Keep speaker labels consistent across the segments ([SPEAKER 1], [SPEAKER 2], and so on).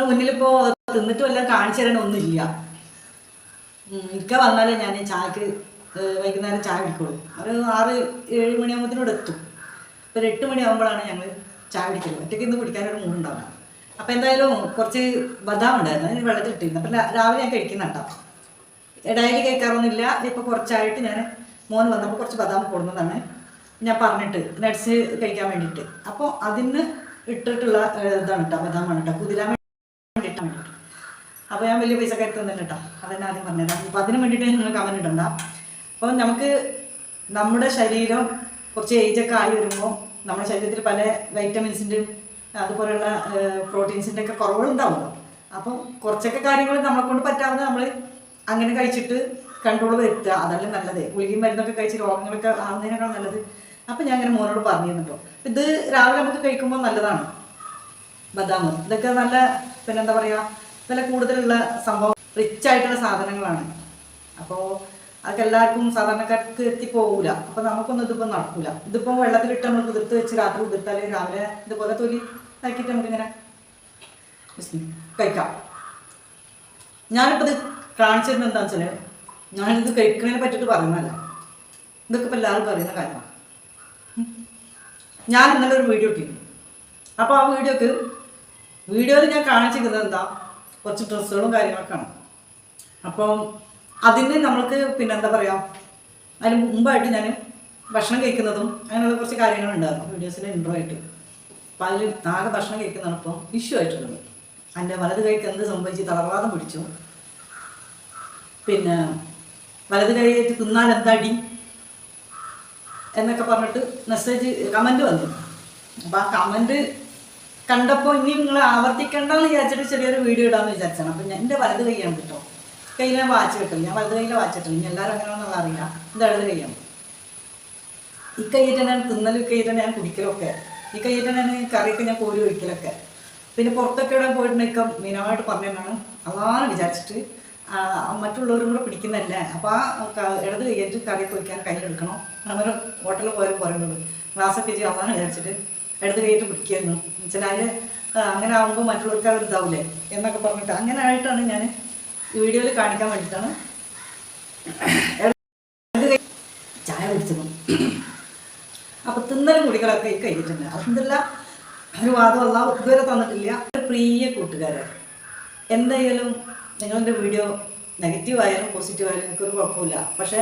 [SPEAKER 1] നിങ്ങളുടെ മുന്നിലിപ്പോ തിന്നിട്ട് വല്ലതും കാണിച്ചു തരാൻ ഒന്നുമില്ല. ഇക്ക വന്നാലേ ഞാൻ ചായക്ക് വൈകുന്നേരം ചായ കുടിക്കുള്ളൂ. ഒരു ആറ് ഏഴ് മണിയാകുമ്പോഴത്തേനോട് എത്തും. അപ്പോൾ ഒരു എട്ട് മണിയാകുമ്പോഴാണ് ഞങ്ങൾ ചായ കുടിക്കുന്നത് ഒറ്റയ്ക്ക് ഇന്ന് കുടിക്കാനൊരു മൂടുണ്ടാവില്ല അപ്പോൾ എന്തായാലും കുറച്ച് ബദാം ഉണ്ടായിരുന്നു. അതിന് വെള്ളത്തിൽ ഇട്ടിരുന്നു. അപ്പം രാവിലെ ഞാൻ കഴിക്കുന്നുണ്ടോ ഡയറി കേൾക്കാറൊന്നുമില്ല ഇപ്പോൾ കുറച്ചായിട്ട് ഞാൻ മോൻ വന്നപ്പോൾ കുറച്ച് ബദാം കൊടുന്നതാണ്. ഞാൻ പറഞ്ഞിട്ട് നട്സ് കഴിക്കാൻ വേണ്ടിയിട്ട്. അപ്പോൾ അതിന് ഇട്ടിട്ടുള്ള ഇതാണ് കേട്ടോ ബദാമാണ് കേട്ടോ. കുതിരാൻ അപ്പോൾ ഞാൻ വലിയ പൈസ കയറ്റി തന്നിട്ട് കേട്ടോ അതെന്നെ ആദ്യം പറഞ്ഞുതരാം അപ്പോൾ അതിന് വേണ്ടിയിട്ട് നിങ്ങൾ കമന്റ് ഇടണ്ട. അപ്പോൾ നമുക്ക് നമ്മുടെ ശരീരം കുറച്ച് ഏജൊക്കെ ആയി വരുമ്പോൾ നമ്മുടെ ശരീരത്തിൽ പല വൈറ്റമിൻസിന്റെയും അതുപോലെയുള്ള പ്രോട്ടീൻസിന്റെ ഒക്കെ കുറവുകളുണ്ടാവുമല്ലോ അപ്പം കുറച്ചൊക്കെ കാര്യങ്ങൾ നമ്മളെ കൊണ്ട് പറ്റാവുന്ന നമ്മൾ അങ്ങനെ കഴിച്ചിട്ട് കൺട്രോൾ വരുത്തുക. അതല്ല നല്ലത്. ഗുളികയും മരുന്നൊക്കെ കഴിച്ച് രോഗങ്ങളൊക്കെ ആവുന്നതിനേക്കാൾ നല്ലത്. അപ്പം ഞാൻ അങ്ങനെ മോനോട് പറഞ്ഞിരുന്നുട്ടോ ഇത് രാവിലെ നമുക്ക് കഴിക്കുമ്പോൾ നല്ലതാണ്. ബദാം. ഇതൊക്കെ നല്ല പിന്നെന്താ പറയുക വില കൂടുതലുള്ള സംഭവം റിച്ച് ആയിട്ടുള്ള സാധനങ്ങളാണ്. അപ്പോൾ അതൊക്കെ എല്ലാവർക്കും സാധാരണക്കാർക്ക് എത്തിപ്പോകൂല അപ്പോൾ നമുക്കൊന്നും ഇതിപ്പോൾ നടക്കൂല. ഇതിപ്പോൾ വെള്ളത്തിലിട്ട് നമ്മൾ കുതിർത്ത് വെച്ച് രാത്രി കുതിർത്താൽ രാവിലെ ഇതുപോലെ തൊലി ആക്കിയിട്ട് നമുക്കിങ്ങനെ കഴിക്കാം. ഞാനിപ്പോൾ ഇത് കാണിച്ചിരുന്നത് എന്താണെന്ന് വെച്ചാൽ ഞാനിത് കഴിക്കുന്നതിനെ പറ്റിയിട്ട് പറയുന്നതല്ല. ഇതൊക്കെ ഇപ്പോൾ എല്ലാവർക്കും അറിയുന്ന കാര്യമാണ്. ഞാൻ ഇന്നലെ ഒരു വീഡിയോ ഇട്ടിരുന്നു. അപ്പോൾ ആ വീഡിയോക്ക് വീഡിയോയിൽ ഞാൻ കാണിച്ചിരുന്നത് എന്താ? കുറച്ച് ഡ്രസ്സുകളും കാര്യങ്ങളൊക്കെയാണ് അപ്പം അതിന് നമ്മൾക്ക് പിന്നെ എന്താ പറയുക അതിന് മുമ്പായിട്ട് ഞാൻ ഭക്ഷണം കഴിക്കുന്നതും അങ്ങനെയുള്ള കുറച്ച് കാര്യങ്ങളുണ്ടായിരുന്നു വീഡിയോസിൽ ഇൻട്രോ ആയിട്ട്. അപ്പം അതിൽ ആകെ ഭക്ഷണം കഴിക്കുന്നതാണ് ഇപ്പം ഇഷ്യൂ ആയിട്ടുള്ളത്. എന്റെ വലത് കൈക്ക് എന്ത് സംഭവിച്ച് തളർവാദം പിടിച്ചു. പിന്നെ വലത് കൈയായിട്ട് തിന്നാൽ എന്താടി എന്നൊക്കെ പറഞ്ഞിട്ട് മെസ്സേജ് കമന്റ് വന്നു അപ്പോൾ ആ കമന്റ് കണ്ടപ്പോൾ ഇനി നിങ്ങൾ ആവർത്തിക്കണ്ടെന്ന് വിചാരിച്ചിട്ട് ചെറിയൊരു വീഡിയോ ഇടാമെന്ന് വിചാരിച്ചാണ്. അപ്പം എന്റെ വലത് കൈയാണ് കേട്ടോ ഞാൻ വാച്ച് കിട്ടില്ല ഞാൻ വലത് കയ്യിലെ വാച്ച് കിട്ടില്ല ഇനി എല്ലാവരും അങ്ങനെയാണെന്നുള്ള അറിയാം ഇത് ഇടത് കൈയാണ് ഈ കൈയിട്ട് ഞാൻ തിന്നലും കൈയിട്ട് ഞാൻ കുടിക്കലൊക്കെ. ഈ കൈയിട്ട് ഞാൻ കറിയൊക്കെ ഞാൻ കോരി ഒഴിക്കലൊക്കെ. പിന്നെ പുറത്തൊക്കെ ഇവിടെ പോയിട്ടുണ്ടെങ്കിൽ മീനമായിട്ട് പറഞ്ഞതാണ്. അതാണ് വിചാരിച്ചിട്ട് മറ്റുള്ളവരും കൂടെ പിടിക്കുന്നതല്ലേ? അപ്പോൾ ആ ഇടത് കൈയിട്ട് കറി ഒഴിക്കാൻ കയ്യിലെടുക്കണം. അങ്ങനെ ഹോട്ടലിൽ പോയാലും പറയുന്നത് ഗ്ലാസ്സൊക്കെ ചെയ്ത് അതാണ് വിചാരിച്ചിട്ട്. ഇടത് കയറ്റി പിടിക്കുന്നു. എന്നുവെച്ചാൽ അതിൽ അങ്ങനെ ആകുമ്പോൾ മറ്റുള്ളവർക്ക് അവർ ഇതാവില്ലേ എന്നൊക്കെ പറഞ്ഞിട്ട് അങ്ങനെ ആയിട്ടാണ് ഞാൻ ഈ വീഡിയോയിൽ കാണിക്കാൻ വേണ്ടിയിട്ടാണ് ചായ കുടിച്ചത് അപ്പോൾ തിന്നലും കുടികളൊക്കെ ഈ കഴിഞ്ഞിട്ടുണ്ട്. അതെന്തല്ല ഒരു വാദമല്ല ഇതുവരെ തന്നിട്ടില്ല. ഒരു പ്രിയ കൂട്ടുകാരെ എന്തായാലും നിങ്ങളുടെ വീഡിയോ നെഗറ്റീവ് ആയാലും പോസിറ്റീവ് ആയാലും എനിക്കൊരു കുഴപ്പമില്ല. പക്ഷേ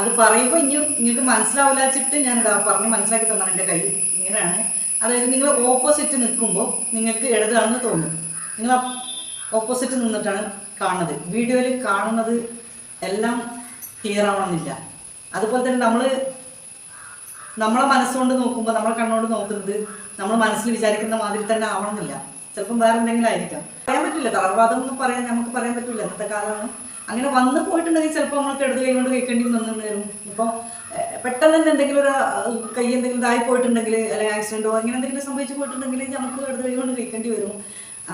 [SPEAKER 1] അത് പറയുമ്പോൾ ഇനി നിങ്ങൾക്ക് മനസ്സിലാവില്ല വെച്ചിട്ട് ഞാൻ ഇതാ പറഞ്ഞ് മനസ്സിലാക്കി തന്നാണ് എന്റെ കൈ ഇങ്ങനെയാണ് അതായത് നിങ്ങൾ ഓപ്പോസിറ്റ് നിൽക്കുമ്പോൾ നിങ്ങൾക്ക് ഇടതാണെന്ന് തോന്നും. നിങ്ങൾ ഓപ്പോസിറ്റ് നിന്നിട്ടാണ് കാണുന്നത്. വീഡിയോയിൽ കാണുന്നത് എല്ലാം ക്ലിയർ ആവണമെന്നില്ല. അതുപോലെ തന്നെ നമ്മൾ നമ്മളെ മനസ്സുകൊണ്ട് നോക്കുമ്പോൾ നമ്മളെ കണ്ണുകൊണ്ട് നോക്കുന്നത് നമ്മൾ മനസ്സിൽ വിചാരിക്കുന്ന മാതിരി തന്നെ ആവണമെന്നില്ല. ചിലപ്പം വേറെ എന്തെങ്കിലും ആയിരിക്കാം. പറയാൻ പറ്റില്ല. തളർവാദം എന്ന് പറയാൻ നമുക്ക് പറയാൻ പറ്റില്ല. ഇന്നത്തെ കാലമാണ്. അങ്ങനെ വന്നു പോയിട്ടുണ്ടെങ്കിൽ ചിലപ്പോൾ നമ്മൾക്ക് ഇടത് കൈ കൊണ്ട് കഴിക്കേണ്ടി വന്നിട്ടുണ്ടായിരുന്നു ഇപ്പോൾ പെട്ടെന്ന് തന്നെ എന്തെങ്കിലും ഒരു കൈ എന്തെങ്കിലും ഇതായി പോയിട്ടുണ്ടെങ്കിൽ അല്ലെങ്കിൽ ആക്സിഡന്റോ അങ്ങനെ എന്തെങ്കിലും സംഭവിച്ചു പോയിട്ടുണ്ടെങ്കിൽ നമുക്ക് അടുത്ത വഴി കൊണ്ട് കഴിക്കേണ്ടി വരും.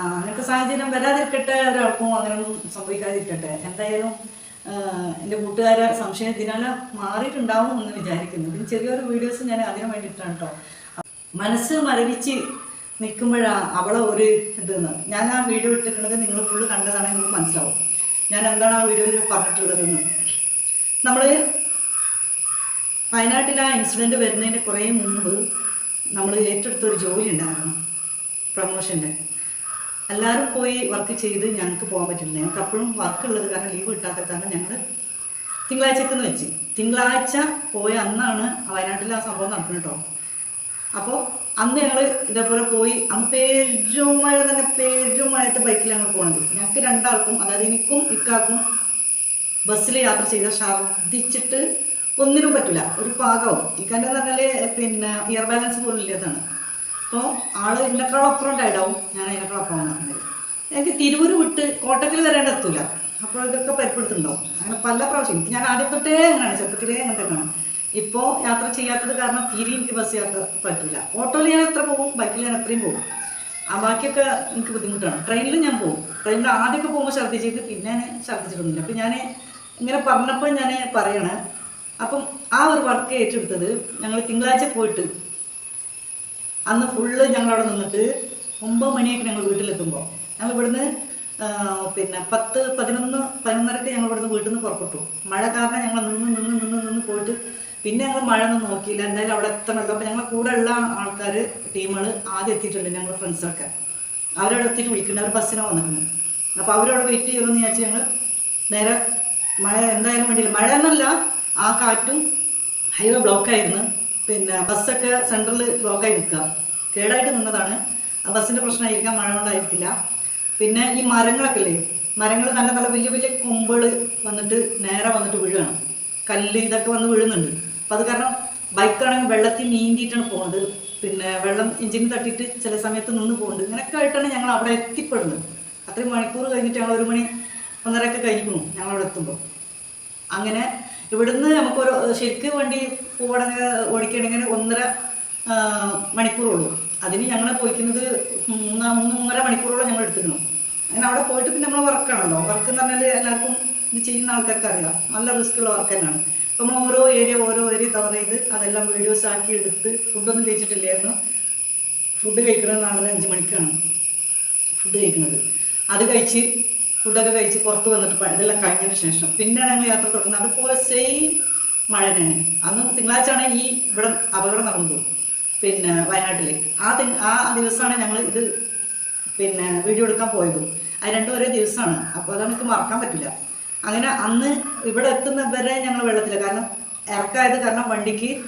[SPEAKER 1] അങ്ങനത്തെ സാഹചര്യം വരാതിരിക്കട്ടെ ഒരാൾക്കും അങ്ങനെയൊന്നും സംഭവിക്കാതിരിക്കട്ടെ. എന്തായാലും എന്റെ കൂട്ടുകാരെ സംശയം ഇതിനാൽ മാറിയിട്ടുണ്ടാവും എന്ന് വിചാരിക്കുന്നു. പിന്നെ ചെറിയൊരു വീഡിയോസ് ഞാൻ അതിനു വേണ്ടിയിട്ടാണ് കേട്ടോ മനസ്സ് മരവിച്ച് നിൽക്കുമ്പോഴാണ് അവളെ ഒരു ഇതെന്ന്. ഞാൻ ആ വീഡിയോ ഇട്ടിട്ടുള്ളത് നിങ്ങൾ ഫുള്ള് കണ്ടതാണെങ്കിൽ നിങ്ങൾക്ക് മനസ്സിലാവും. ഞാൻ എന്താണ് ആ വീഡിയോയിൽ പറഞ്ഞിട്ടുള്ളതെന്ന്. നമ്മൾ വയനാട്ടിൽ ആ ഇൻസിഡന്റ് വരുന്നതിന് കുറേ മുമ്പ് നമ്മൾ ഏറ്റെടുത്തൊരു ജോലി ഉണ്ടായിരുന്നു പ്രൊമോഷന്റെ എല്ലാവരും പോയി വർക്ക് ചെയ്ത് ഞങ്ങൾക്ക് പോകാൻ പറ്റില്ല. ഞങ്ങൾക്ക് അപ്പോഴും വർക്ക് ഉള്ളത് കാരണം ലീവ് കിട്ടാത്ത കാരണം ഞങ്ങൾ തിങ്കളാഴ്ചക്കെന്ന് വെച്ച്. തിങ്കളാഴ്ച പോയ അന്നാണ് വയനാട്ടിൽ ആ സംഭവം നടക്കുന്നത് കേട്ടോ അപ്പോൾ അന്ന് ഞങ്ങൾ ഇതേപോലെ പോയി അന്ന് പേരും മഴ തന്നെ പേരും മഴയത്തെ ബൈക്കിലാണ് പോണത്. ഞങ്ങൾക്ക് രണ്ടാൾക്കും അതായത് എനിക്കും ഇക്കാർക്കും ബസ്സിൽ യാത്ര ചെയ്ത ഛർദ്ദിച്ചിട്ട് ഒന്നിനും പറ്റില്ല ഒരു പാകവും. ഇക്കാന്റെ എന്ന് പറഞ്ഞാൽ പിന്നെ ഇയർ ബാലൻസ് പോലും ഇല്ലാത്തതാണ്. അപ്പോൾ ആൾ എന്നെക്കാളും അപ്പുറം ഉണ്ടായിട്ടാവും ഞാൻ അതിനേക്കാളും അപ്പുറം പറഞ്ഞത്. എനിക്ക് തിരൂര് വിട്ട് കോട്ടക്കൽ വരേണ്ട എത്തൂല. അപ്പോൾ ഇതൊക്കെ പരിപ്പെടുത്തുണ്ടാവും അങ്ങനെ പല പ്രാവശ്യം. ഞാൻ ആദ്യം തൊട്ടേ അങ്ങനെയാണ്. ചെറുപ്പത്തിലേ അങ്ങനെ തന്നെയാണ്. ഇപ്പോൾ യാത്ര ചെയ്യാത്തത് കാരണം തീരെ എനിക്ക് ബസ് യാത്ര പറ്റില്ല ഓട്ടോയിൽ ഞാൻ എത്ര പോകും? ബൈക്കിൽ ഞാൻ അത്രയും പോകും. ആ ബാക്കിയൊക്കെ എനിക്ക് ബുദ്ധിമുട്ടാണ്. ട്രെയിനിൽ ഞാൻ പോകും. ട്രെയിനിൽ ആദ്യമൊക്കെ പോകുമ്പോൾ ഛർദ്ദിച്ചിട്ട് പിന്നെ ഞാൻ ഛർദ്ദിച്ചിട്ടൊന്നുമില്ല. അപ്പോൾ ഞാൻ ഇങ്ങനെ പറഞ്ഞപ്പോൾ ഞാൻ പറയണേ അപ്പം ആ ഒരു വർക്ക് ഏറ്റെടുത്തത് ഞങ്ങൾ തിങ്കളാഴ്ച പോയിട്ട് അന്ന് ഫുള്ള് ഞങ്ങളവിടെ നിന്നിട്ട് ഒമ്പത് മണിയൊക്കെ ഞങ്ങൾ വീട്ടിലെത്തുമ്പോൾ ഞങ്ങൾ ഇവിടുന്ന് പിന്നെ പത്ത് പതിനൊന്ന് പതിനൊന്നരക്ക് ഞങ്ങൾ ഇവിടുന്ന് വീട്ടിൽ നിന്ന് പുറപ്പെട്ടു. മഴ കാരണം ഞങ്ങൾ നിന്ന് നിന്ന് നിന്ന് നിന്ന് പോയിട്ട് പിന്നെ ഞങ്ങൾ മഴ ഒന്നും നോക്കിയില്ല. എന്തായാലും അവിടെ എത്തണമല്ലോ അപ്പോൾ ഞങ്ങൾ കൂടെ ഉള്ള ആൾക്കാർ ടീമുകൾ ആദ്യം എത്തിയിട്ടുണ്ട് ഞങ്ങൾ ഫ്രണ്ട്സൊക്കെ അവരവിടെ എത്തിയിട്ട് വിളിക്കുന്നുണ്ട് അവർ ബസ്സിനാണ് വന്നിട്ടുണ്ട്. അപ്പോൾ അവരവിടെ വെയിറ്റ് ചെയ്യുമെന്ന് വിചാരിച്ച് ഞങ്ങൾ നേരെ മഴ എന്തായാലും വേണ്ടിയില്ല. മഴ എന്നല്ല ആ കാറ്റും ഹൈവേ ബ്ലോക്കായിരുന്നു. പിന്നെ ബസ്സൊക്കെ സെൻട്രൽ ബ്ലോക്കായി നിൽക്കുക. കേടായിട്ട് നിന്നതാണ്. ആ ബസ്സിന്റെ പ്രശ്നമായിരിക്കാം മഴ കൊണ്ടായിരിക്കില്ല. പിന്നെ ഈ മരങ്ങളൊക്കെ ഇല്ലേ? മരങ്ങൾ നല്ല നല്ല വലിയ വലിയ കൊമ്പുകൾ വന്നിട്ട് നേരെ വന്നിട്ട് വീഴുകയാണ്. കല്ല് ഇതൊക്കെ വന്ന് വീഴുന്നുണ്ട്. അപ്പം അത് കാരണം ബൈക്കാണെങ്കിൽ വെള്ളത്തിൽ നീന്തിയിട്ടാണ് പോകുന്നത് പിന്നെ വെള്ളം എഞ്ചിന് തട്ടിയിട്ട് ചില സമയത്ത് നിന്ന് പോകുന്നുണ്ട് ഇങ്ങനെയൊക്കെ ആയിട്ടാണ് ഞങ്ങൾ അവിടെ എത്തിപ്പെടുന്നത്. അത്രയും മണിക്കൂർ കഴിഞ്ഞിട്ട് ഞങ്ങൾ ഒരു മണി ഒന്നരയൊക്കെ കഴിഞ്ഞിരിക്കുന്നു ഞങ്ങളവിടെ എത്തുമ്പോൾ. അങ്ങനെ ഇവിടുന്ന് നമുക്കൊരു ശരിക്കും വണ്ടി പോകണമെങ്കിൽ ഓടിക്കണമെങ്കിൽ ഒന്നര മണിക്കൂറുള്ളൂ. അതിന് ഞങ്ങൾ പോയിക്കുന്നത് മൂന്നാ മൂന്ന് മൂന്നര മണിക്കൂറോളം ഞങ്ങൾ എടുത്തിരുന്നു. അങ്ങനെ അവിടെ പോയിട്ട് പിന്നെ നമ്മൾ വർക്കാണല്ലോ വർക്ക് എന്ന് പറഞ്ഞാൽ എല്ലാവർക്കും ഇത് ചെയ്യുന്ന ആൾക്കാർക്ക് അറിയാം നല്ല റിസ്ക് ഉള്ള വർക്ക് തന്നെയാണ്. അപ്പം നമ്മൾ ഓരോ ഏരിയ ഓരോ ഏരിയ കവർ ചെയ്ത് അതെല്ലാം വീഡിയോസ് ആക്കി എടുത്ത് ഫുഡൊന്നും കഴിച്ചിട്ടില്ലായിരുന്നു. ഫുഡ് കഴിക്കുന്നത് അഞ്ച് മണിക്കാണ് ഫുഡ് കഴിക്കുന്നത്. അത് കഴിച്ച് ഫുഡൊക്കെ കഴിച്ച് പുറത്ത് വന്നിട്ട് പ- ഇതെല്ലാം കഴിഞ്ഞതിന് ശേഷം. പിന്നെയാണ് ഞങ്ങൾ യാത്ര തുടങ്ങുന്നത്. അതുപോലെ സെയിം മഴ തന്നെയാണ്. അന്ന് തിങ്കളാഴ്ചയാണ് ഈ ഇവിടെ അപകടം നടന്നു പിന്നെ വയനാട്ടിലെ ആ തി ആ ദിവസമാണ് ഞങ്ങൾ ഇത് പിന്നെ വീഡിയോ എടുക്കാൻ പോയത്. അത് രണ്ടും ഒരേ ദിവസമാണ്. അപ്പോൾ അത് നമുക്ക് മറക്കാൻ പറ്റില്ല. അങ്ങനെ അന്ന് ഇവിടെ എത്തുന്നവരെ ഞങ്ങൾ വെള്ളത്തില്ല കാരണം ഇറക്കായത് കാരണം വണ്ടിക്ക്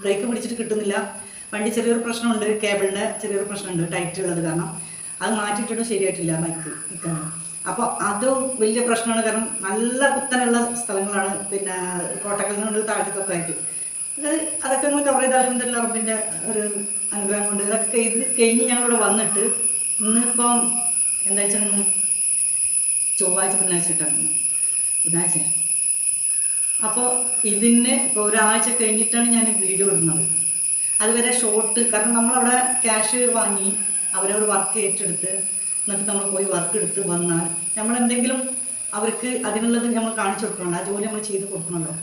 [SPEAKER 1] ബ്രേക്ക് പിടിച്ചിട്ട് കിട്ടുന്നില്ല. വണ്ടി ചെറിയൊരു പ്രശ്നമുണ്ട്. കേബിളിന്റെ ചെറിയൊരു പ്രശ്നമുണ്ട്. ടൈറ്റ് ഉള്ളത് കാരണം. അത് മാറ്റിയിട്ടൊന്നും ശരിയായിട്ടില്ല ബൈക്ക് നിൽക്കാൻ അപ്പോൾ അതും വലിയ പ്രശ്നമാണ്. കാരണം നല്ല കുത്തനുള്ള സ്ഥലങ്ങളാണ്. പിന്നെ കോട്ടക്കൽ നിന്ന് താഴ്ത്തൊക്കെ ആയിട്ട്. ഇത് അതൊക്കെ നമ്മൾ കവർ ചെയ്ത് റബ്ബിന്റെ ഒരു അനുഗ്രഹം കൊണ്ട് ഇതൊക്കെ ഇത് കഴിഞ്ഞ് ഞങ്ങളിവിടെ വന്നിട്ട് ഇന്നിപ്പം എന്താ വെച്ചാൽ ചൊവ്വാഴ്ച ബുധനാഴ്ച ഇട്ടാണ് ബുധനാഴ്ച. അപ്പോൾ ഇതിന് ഇപ്പോൾ ഒരാഴ്ച കഴിഞ്ഞിട്ടാണ് ഞാൻ വീഡിയോ ഇടുന്നത്. അതുവരെ ഷോർട്ട് കാരണം നമ്മളവിടെ ക്യാഷ് വാങ്ങി അവരവർ വർക്ക് ഏറ്റെടുത്ത് എന്നിട്ട് നമ്മൾ പോയി വർക്ക് എടുത്ത് വന്നാൽ നമ്മളെന്തെങ്കിലും അവർക്ക് അതിനുള്ളത് നമ്മൾ കാണിച്ചു കൊടുക്കണം ആ ജോലി നമ്മൾ ചെയ്ത് കൊടുക്കണമല്ലോ.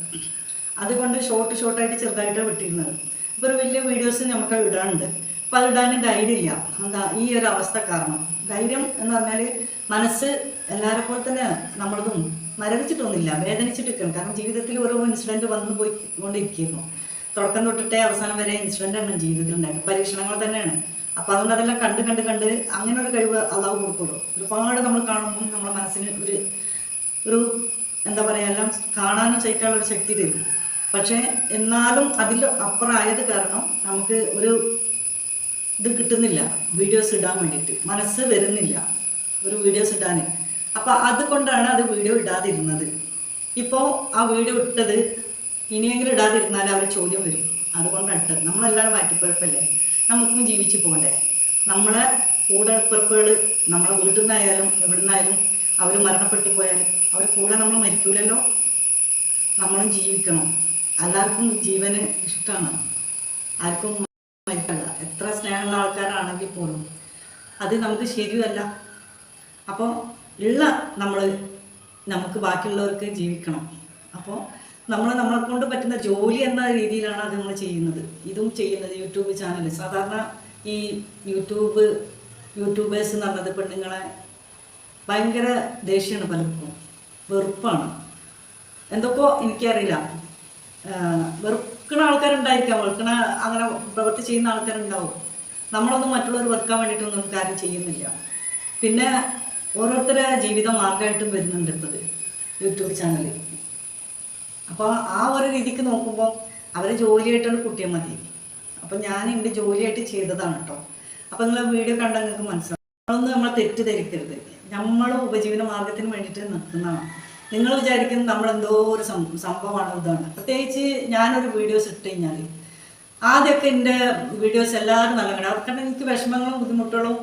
[SPEAKER 1] അതുകൊണ്ട് ഷോർട്ട് ഷോർട്ടായിട്ട് ചെറുതായിട്ട് വിട്ടിരുന്നത്. ഇപ്പോൾ വലിയ വീഡിയോസ് നമുക്ക് ഇടാനുണ്ട്. അപ്പം അത് ഇടാൻ ധൈര്യമില്ല. എന്താ ഈ ഒരു അവസ്ഥ കാരണം. ധൈര്യം എന്ന് പറഞ്ഞാൽ മനസ്സ് എല്ലാവരെ പോലെ തന്നെ നമ്മളതും മരവിച്ചിട്ടൊന്നുമില്ല വേദനിച്ചിട്ടിരിക്കണം കാരണം ജീവിതത്തിൽ ഓരോ ഇൻസിഡന്റ് വന്നു പോയി കൊണ്ടിരിക്കുന്നു. തുടക്കം തൊട്ടിട്ടേ അവസാനം വരെ ഇൻസിഡന്റ് ആണ് ജീവിതത്തിൽ ഉണ്ടായത് പരീക്ഷണങ്ങൾ തന്നെയാണ്. അപ്പോൾ അതുകൊണ്ട് അതെല്ലാം കണ്ട് കണ്ട് കണ്ട് അങ്ങനെ ഒരു കഴിവ് അള്ളാഹ് കൊടുക്കുള്ളൂ ഒരുപാട് നമ്മൾ കാണുമ്പോൾ നമ്മുടെ മനസ്സിന് ഒരു ഒരു എന്താ പറയുക എല്ലാം കാണാനും സഹിക്കാനുള്ള ഒരു ശക്തി തരും. പക്ഷേ എന്നാലും അതിൽ അപ്പുറമായത് കാരണം നമുക്ക് ഒരു ഇത് കിട്ടുന്നില്ല. വീഡിയോസ് ഇടാൻ വേണ്ടിയിട്ട്. മനസ്സ് വരുന്നില്ല ഒരു വീഡിയോസ് ഇടാൻ അപ്പോൾ അതുകൊണ്ടാണ് അത് വീഡിയോ ഇടാതിരുന്നത്. ഇപ്പോൾ ആ വീഡിയോ ഇട്ടത് ഇനിയെങ്കിലും ഇടാതിരുന്നാൽ അവർ ചോദ്യം വരും. അതുകൊണ്ടാണ് ഇട്ടത്. നമ്മളെല്ലാവരും മാറ്റിപ്പഴപ്പല്ലേ നമുക്കും ജീവിച്ചു പോകണ്ടേ. നമ്മളെ കൂടെ പിറപ്പുകൾ നമ്മളെ വീട്ടിൽ നിന്നായാലും എവിടെ നിന്നായാലും അവർ മരണപ്പെട്ടു പോയാലും അവർ കൂടെ നമ്മൾ മരിക്കൂലല്ലോ. നമ്മളും ജീവിക്കണം. എല്ലാവർക്കും ജീവന് ഇഷ്ടമാണ്. ആർക്കും മരിക്കണ്ട. എത്ര സ്നേഹമുള്ള ആൾക്കാരാണെങ്കിൽ പോലും അത് നമുക്ക് ശരിയല്ല അപ്പോൾ ഉള്ള നമ്മൾ നമുക്ക് ബാക്കിയുള്ളവർക്ക് ജീവിക്കണം. അപ്പോൾ നമ്മൾ നമ്മളെ കൊണ്ട് പറ്റുന്ന ജോലി എന്ന രീതിയിലാണ് അത് നമ്മൾ ചെയ്യുന്നത്. ഇതും ചെയ്യുന്നത് യൂട്യൂബ് ചാനൽ സാധാരണ ഈ യൂട്യൂബ് യൂട്യൂബേഴ്സ് എന്ന് പറഞ്ഞത് പെണ്ണുങ്ങളെ ഭയങ്കര ദേഷ്യമാണ് പലർക്കും. വെറുപ്പാണ്. എന്തൊക്കെയോ എനിക്കറിയില്ല. വെറുക്കണ ആൾക്കാരുണ്ടായിരിക്കാം. വെറുക്കണ അങ്ങനെ പ്രവൃത്തി ചെയ്യുന്ന ആൾക്കാരുണ്ടാവും. നമ്മളൊന്നും മറ്റുള്ളവർ വെറുക്കാൻ വേണ്ടിയിട്ടൊന്നും നമുക്ക് ആരും ചെയ്യുന്നില്ല. പിന്നെ ഓരോരുത്തരുടെ ജീവിത മാർഗമായിട്ടും വരുന്നുണ്ട് ഇപ്പത് യൂട്യൂബ് ചാനൽ അപ്പോൾ ആ ഒരു രീതിക്ക് നോക്കുമ്പോൾ അവർ ജോലിയായിട്ടാണ് കുട്ടിയെ മതി. അപ്പം ഞാൻ എന്റെ ജോലിയായിട്ട് ചെയ്തതാണ് കേട്ടോ അപ്പം നിങ്ങൾ വീഡിയോ കണ്ടാൽ നിങ്ങൾക്ക് മനസ്സിലാവും. നമ്മളൊന്നും നമ്മളെ തെറ്റിദ്ധരിക്കരുത്. നമ്മൾ ഉപജീവന മാർഗത്തിന് വേണ്ടിയിട്ട് നിൽക്കുന്നതാണ് നിങ്ങൾ വിചാരിക്കുന്നത് നമ്മളെന്തോ ഒരു സംഭവമാണ് ഇതാണ്. പ്രത്യേകിച്ച് ഞാനൊരു വീഡിയോസ് ഇട്ട് കഴിഞ്ഞാൽ ആദ്യമൊക്കെ എന്റെ വീഡിയോസ് എല്ലാവരും നല്ല കണ്ടു. അവർക്ക് എനിക്ക് വിഷമങ്ങളും ബുദ്ധിമുട്ടുകളും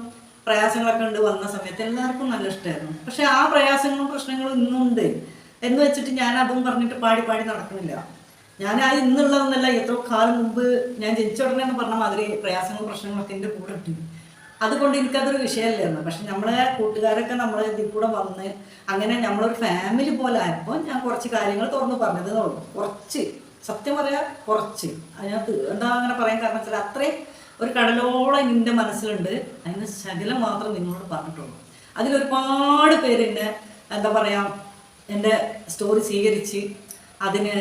[SPEAKER 1] പ്രയാസങ്ങളൊക്കെ ഉണ്ട് വന്ന സമയത്ത് എല്ലാവർക്കും നല്ല ഇഷ്ടമായിരുന്നു പക്ഷേ ആ പ്രയാസങ്ങളും പ്രശ്നങ്ങളും ഇന്നുണ്ട്. എന്ന് വെച്ചിട്ട് ഞാൻ അതും പറഞ്ഞിട്ട് പാടി പാടി നടക്കുന്നില്ല. ഞാൻ ആ ഇന്നുള്ളതെന്നല്ല എത്ര കാലം മുമ്പ് ഞാൻ ജനിച്ച ഉടനെ എന്ന് പറഞ്ഞ മാതിരി പ്രയാസങ്ങളും പ്രശ്നങ്ങളൊക്കെ എന്റെ കൂടെ ഉണ്ട്. അതുകൊണ്ട് എനിക്കതൊരു വിഷയമല്ലായിരുന്നു പക്ഷെ നമ്മളെ കൂട്ടുകാരൊക്കെ നമ്മളെ ഇതിൽ കൂടെ വന്ന് അങ്ങനെ നമ്മളൊരു ഫാമിലി പോലെ ആയപ്പോൾ ഞാൻ കുറച്ച് കാര്യങ്ങൾ തുറന്ന് പറഞ്ഞതേ ഉള്ളൂ. കുറച്ച്. സത്യം പറയാ കുറച്ച്. അതിനകത്ത് എന്താ അങ്ങനെ പറയാൻ കാരണം വെച്ചാൽ അത്രയും ഒരു കടലോളം എന്റെ മനസ്സിലുണ്ട്. അതിന് ശകലം മാത്രം നിങ്ങളോട് പറഞ്ഞിട്ടുള്ളൂ. അതിലൊരുപാട് പേര് എന്നെ എന്താ പറയുക എന്റെ സ്റ്റോറി സ്വീകരിച്ച് അതിന്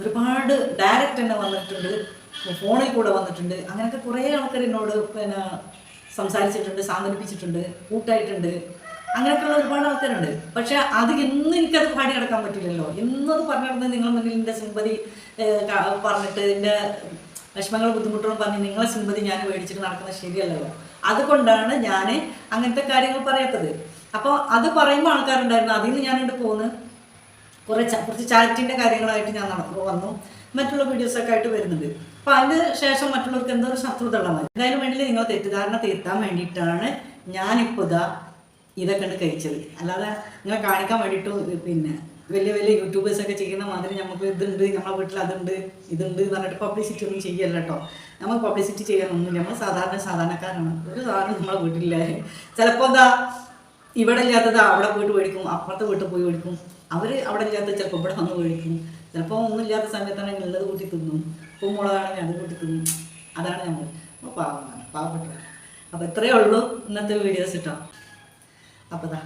[SPEAKER 1] ഒരുപാട് ഡയറക്റ്റ് തന്നെ വന്നിട്ടുണ്ട് ഫോണിൽ കൂടെ വന്നിട്ടുണ്ട്. അങ്ങനെയൊക്കെ കുറേ ആൾക്കാർ എന്നോട് പിന്നെ സംസാരിച്ചിട്ടുണ്ട് സാന്ത്വനിപ്പിച്ചിട്ടുണ്ട് കൂട്ടായിട്ടുണ്ട്. അങ്ങനെയൊക്കെയുള്ള ഒരുപാട് ആൾക്കാരുണ്ട്. പക്ഷെ അത് എന്നും എനിക്കത് പാടി നടക്കാൻ പറ്റില്ലല്ലോ എന്നത് പറഞ്ഞിരുന്നത് നിങ്ങൾ മുന്നിൽ എന്റെ സിമ്പതി പറഞ്ഞിട്ട് എന്റെ വിഷമങ്ങൾ ബുദ്ധിമുട്ടുകളും പറഞ്ഞ് നിങ്ങളെ സിമ്പതി ഞാൻ മേടിച്ചിട്ട് നടക്കുന്നത് ശരിയല്ലല്ലോ. അതുകൊണ്ടാണ് ഞാൻ അങ്ങനത്തെ കാര്യങ്ങൾ പറയാത്തത്. അപ്പോൾ അത് പറയുമ്പോൾ ആൾക്കാരുണ്ടായിരുന്നു അതിൽ നിന്ന് ഞാനിട്ട് പോകുന്നു കുറേ കുറച്ച് ചാരിറ്റിന്റെ കാര്യങ്ങളായിട്ട് ഞാൻ നടന്നു വന്നു. മറ്റുള്ള വീഡിയോസൊക്കെ ആയിട്ട് വരുന്നുണ്ട്. അപ്പൊ അതിന് ശേഷം മറ്റുള്ളവർക്ക് എന്തോ ഒരു ശത്രുത ഉള്ള മതി എന്തായാലും വേണ്ടി നിങ്ങൾ തെറ്റിദ്ധാരണ തീർത്താൻ വേണ്ടിയിട്ടാണ് ഞാനിപ്പോൾ ഇതാ ഇതൊക്കെ ഉണ്ട് കഴിച്ചത്. അല്ലാതെ നിങ്ങളെ കാണിക്കാൻ വേണ്ടിയിട്ട് പിന്നെ വലിയ വലിയ യൂട്യൂബേഴ്സൊക്കെ ചെയ്യുന്ന മാതിരി നമുക്ക് ഇതുണ്ട് നമ്മളെ വീട്ടിൽ അതുണ്ട് ഇതുണ്ട് എന്ന് പറഞ്ഞിട്ട് പബ്ലിസിറ്റി ഒന്നും ചെയ്യല്ല കേട്ടോ നമുക്ക് പബ്ലിസിറ്റി ചെയ്യാനൊന്നുമില്ല. നമ്മൾ സാധാരണ സാധാരണക്കാരാണ്. ഒരു സാധനം നമ്മളെ വീട്ടിലില്ല. ചിലപ്പോൾ എന്താ ഇവിടെ ഇല്ലാത്തത് അവിടെ പോയിട്ട് മേടിക്കും അപ്പുറത്തെ വീട്ടിൽ പോയി മേടിക്കും. അവർ അവിടെ ഇല്ലാത്ത ചിലപ്പോൾ ഇവിടെ വന്ന് കഴിക്കും. ചിലപ്പോൾ ഒന്നും ഇല്ലാത്ത സമയത്താണെങ്കിൽ ഉള്ളത് കൂട്ടി തിന്നും. പൂമുളകാണെങ്കിൽ അത് കൂട്ടി തിന്നും. അതാണ് നമ്മൾ അപ്പോൾ പാവമാണ് പാവപ്പെട്ടവർ അപ്പോൾ ഇത്രയേ ഉള്ളൂ ഇന്നത്തെ വീഡിയോസ് കേട്ടോ. അപ്പോൾ ഇതാ